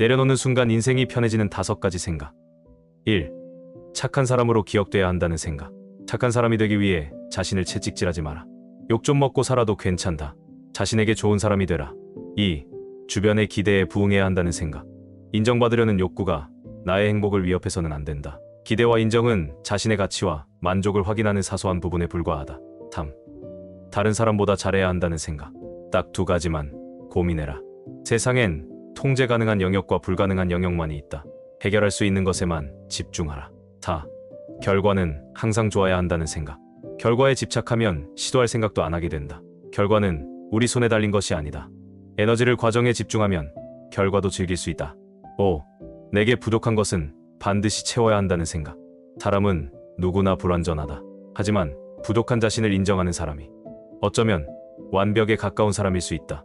내려놓는 순간 인생이 편해지는 다섯 가지 생각. 1. 착한 사람으로 기억돼야 한다는 생각. 착한 사람이 되기 위해 자신을 채찍질하지 마라. 욕 좀 먹고 살아도 괜찮다. 자신에게 좋은 사람이 되라. 2. 주변의 기대에 부응해야 한다는 생각. 인정받으려는 욕구가 나의 행복을 위협해서는 안 된다. 기대와 인정은 자신의 가치와 만족을 확인하는 사소한 부분에 불과하다. 3. 다른 사람보다 잘해야 한다는 생각. 딱 두 가지만 고민해라. 세상엔 통제 가능한 영역과 불가능한 영역만이 있다. 해결할 수 있는 것에만 집중하라. 4. 결과는 항상 좋아야 한다는 생각. 결과에 집착하면 시도할 생각도 안 하게 된다. 결과는 우리 손에 달린 것이 아니다. 에너지를 과정에 집중하면 결과도 즐길 수 있다. 5. 내게 부족한 것은 반드시 채워야 한다는 생각. 사람은 누구나 불완전하다. 하지만 부족한 자신을 인정하는 사람이 어쩌면 완벽에 가까운 사람일 수 있다.